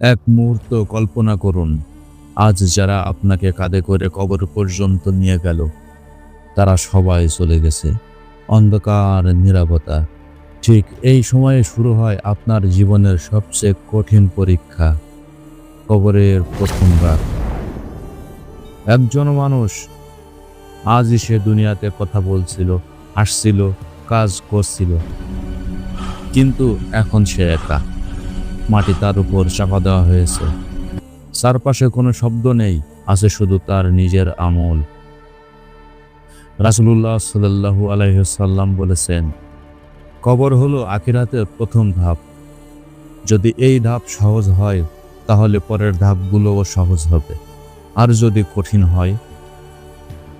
এক মুহূর্ত কল্পনা করুন, আজ যারা আপনাকে কাঁধে করে কবর পর্যন্ত নিয়ে গেল, তারা সবাই চলে গেছে। অন্ধকার নিরাপত্তা ঠিক এই সময়ে শুরু হয় আপনার জীবনের সবচেয়ে কঠিন পরীক্ষা, কবরের প্রথম রাত। একজন মানুষ আজই সে দুনিয়াতে কথা বলছিল, হাসছিল, কাজ করছিল, কিন্তু এখন সে একা। মাটি তার উপর চাপা দেওয়া হয়েছে। চারপাশে কোনো শব্দ নেই, আছে শুধু তার নিজের আমল। রাসুলুল্লাহ সাল্লাহু আলাইসাল্লাম বলেছেন, কবর হলো আখিরাতের প্রথম ধাপ। যদি এই ধাপ সহজ হয়, তাহলে পরের ধাপগুলোও সহজ হবে। আর যদি কঠিন হয়,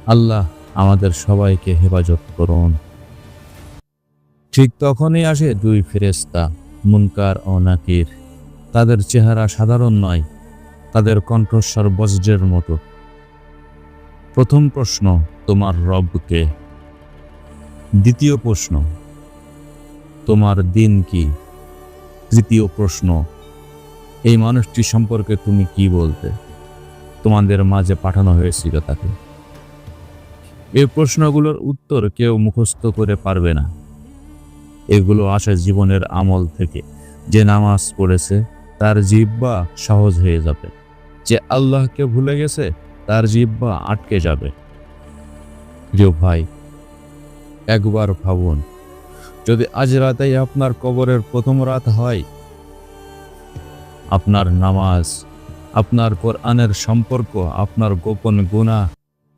আল্লাহ আমাদের সবাইকে হেফাজত করুন। ঠিক তখনই আসে দুই ফেরেস্তা মুনকার ও নাকির। তাদের চেহারা সাধারণ নয়, তাদের কণ্ঠস্বর বজ্রের মতো। প্রথম প্রশ্ন, তোমার রবকে দ্বিতীয় প্রশ্ন, তোমার দিন কি? তৃতীয় প্রশ্ন, এই মানুষটি সম্পর্কে তুমি কি বলতে? তোমাদের মাঝে পাঠানো হয়েছিল তাকে। এই প্রশ্নগুলোর উত্তর কেউ মুখস্থ করে পারবে না। এগুলো আসে জীবনের আমল থেকে। যে নামাজ পড়েছে, তার জিব্বা সহজ হয়ে যাবে। যে আল্লাহকে ভুলে গেছে, তার জিব্বা আটকে যাবে। প্রিয় ভাই, একবার ভাবুন, যদি আজ রাতেই আপনার কবরের প্রথম রাত হয়, আপনার নামাজ, আপনার কোরআনের সম্পর্ক, আপনার গোপন গুণা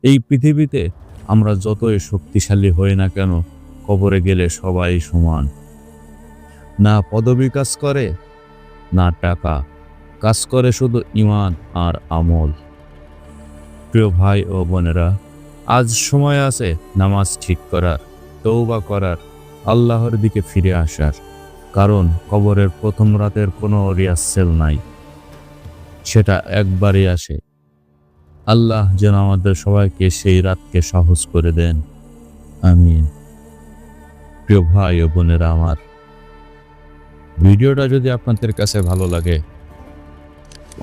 এই পৃথিবীতে আমরা যতই শক্তিশালী হই না কেন কবরে গেলে সবাই সমান। না পদবি কাজ করে, না টাকা। কাজ করে শুধু ইমান আর আমল। প্রিয় ভাই ও বোনেরা, আজ সময় আছে নামাজ ঠিক করার তৌবা করার, আল্লাহর দিকে ফিরে আসার। কারণ কবরের প্রথম রাতের কোনো রিয়াসেল নাই। সেটা একবারই আসে। আল্লাহ যেন আমাদের সবাইকে সেই রাতকে সহজ করে দেন। আমিন। প্রিয় ভাই ও বোনেরা আমার, ভিডিওটা যদি আপনাদের কাছে ভালো লাগে,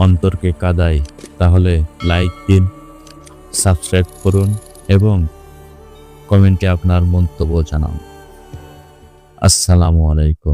অন্তরকে কাদায়, তাহলে লাইক দিন সাবস্ক্রাইব করুন এবং কমেন্টে আপনার মন্তব্য জানান। আসসালামু আলাইকুম।